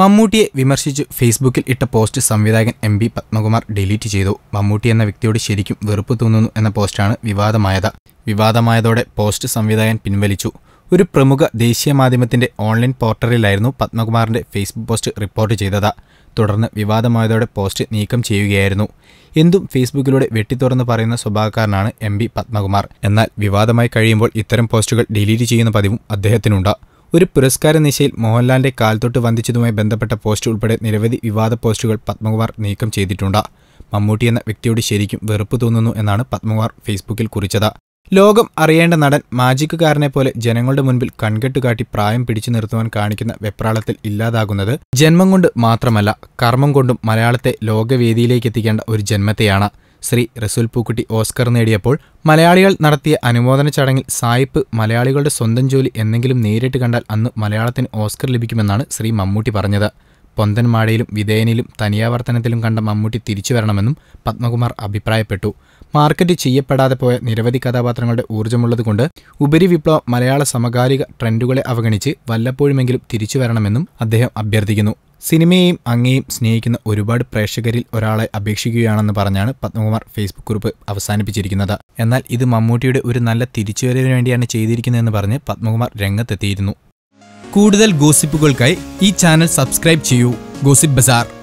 മമ്മൂട്ടിയെ വിമർശിച്ച് ഫേസ്ബുക്കിൽ ഇട്ട പോസ്റ്റ് സംവിധായകൻ എം ബി പത്മകുമാർ ഡിലീറ്റ് ചെയ്തു. മമ്മൂട്ടി എന്ന വ്യക്തിയോട് ശരിക്കും വെറുപ്പ് തോന്നുന്നു എന്ന പോസ്റ്റാണ് വിവാദമായത്. വിവാദമായതോടെ പോസ്റ്റ് സംവിധായകൻ പിൻവലിച്ചു. ഒരു പ്രമുഖ ദേശീയ മാധ്യമത്തിന്റെ ഓൺലൈൻ പോർട്ടലിലായിരുന്നു പത്മകുമാറിന്റെ ഫേസ്ബുക്ക് പോസ്റ്റ് റിപ്പോർട്ട് ചെയ്തത്. തുടർന്ന് വിവാദമായതോടെ പോസ്റ്റ് നീക്കം ചെയ്യുകയായിരുന്നു. എന്തും ഫേസ്ബുക്കിലൂടെ വെട്ടിത്തുറന്ന് പറയുന്ന സ്വഭാവക്കാരനാണ് എം പത്മകുമാർ. എന്നാൽ വിവാദമായി കഴിയുമ്പോൾ ഇത്തരം പോസ്റ്റുകൾ ഡിലീറ്റ് ചെയ്യുന്ന പതിവും അദ്ദേഹത്തിനുണ്ട്. ഒരു പുരസ്കാര നിശയിൽ മോഹൻലാലിന്റെ കാൽത്തൊട്ട് വന്ദിച്ചതുമായി ബന്ധപ്പെട്ട പോസ്റ്റ് ഉൾപ്പെടെ നിരവധി വിവാദ പോസ്റ്റുകൾ പത്മകുമാർ നീക്കം ചെയ്തിട്ടുണ്ട്. മമ്മൂട്ടി എന്ന വ്യക്തിയോട് ശരിക്കും വെറുപ്പ് തോന്നുന്നു എന്നാണ് പത്മകുമാർ ഫേസ്ബുക്കിൽ കുറിച്ചത്. ലോകം അറിയേണ്ട നടൻ മാജിക്കുകാരനെ പോലെ ജനങ്ങളുടെ മുൻപിൽ കൺകെട്ട് കാട്ടി പ്രായം പിടിച്ചു നിർത്തുവാൻ കാണിക്കുന്ന വെപ്രാളത്തിൽ ഇല്ലാതാകുന്നത് ജന്മം കൊണ്ട് മാത്രമല്ല കർമ്മം കൊണ്ടും മലയാളത്തെ ലോകവേദിയിലേക്ക് എത്തിക്കേണ്ട ഒരു ജന്മത്തെയാണ്. ശ്രീ റസൂൽ പൂക്കുട്ടി ഓസ്കർ നേടിയപ്പോൾ മലയാളികൾ നടത്തിയ അനുമോദന ചടങ്ങിൽ സായിപ്പ് മലയാളികളുടെ സ്വന്തം ജോലി എന്തെങ്കിലും നേരിട്ട് കണ്ടാൽ അന്ന് മലയാളത്തിന് ഓസ്കർ ലഭിക്കുമെന്നാണ് ശ്രീ മമ്മൂട്ടി പറഞ്ഞത്. പൊന്തൻമാടയിലും വിധേയനിലും തനിയാവർത്തനത്തിലും കണ്ട മമ്മൂട്ടി തിരിച്ചു വരണമെന്നും പത്മകുമാർ അഭിപ്രായപ്പെട്ടു. മാർക്കറ്റ് ചെയ്യപ്പെടാതെ പോയ നിരവധി കഥാപാത്രങ്ങളുടെ ഊർജമുള്ളതുകൊണ്ട് ഉപരിവിപ്ലവം മലയാള സമകാലിക ട്രെൻഡുകളെ അവഗണിച്ച് വല്ലപ്പോഴുമെങ്കിലും തിരിച്ചു വരണമെന്നും അദ്ദേഹം അഭ്യർത്ഥിക്കുന്നു. സിനിമയെയും അങ്ങേയും സ്നേഹിക്കുന്ന ഒരുപാട് പ്രേക്ഷകരിൽ ഒരാളെ അപേക്ഷിക്കുകയാണെന്ന് പറഞ്ഞാണ് പത്മകുമാർ ഫേസ്ബുക്ക് കുറിപ്പ് അവസാനിപ്പിച്ചിരിക്കുന്നത്. എന്നാൽ ഇത് മമ്മൂട്ടിയുടെ ഒരു നല്ല തിരിച്ചുവരവിന് വേണ്ടിയാണ് ചെയ്തിരിക്കുന്നതെന്ന് പറഞ്ഞ് പത്മകുമാർ രംഗത്തെത്തിയിരുന്നു. കൂടുതൽ ഗോസിപ്പുകൾക്കായി ഈ ചാനൽ സബ്സ്ക്രൈബ് ചെയ്യൂ. Gossip bazaar.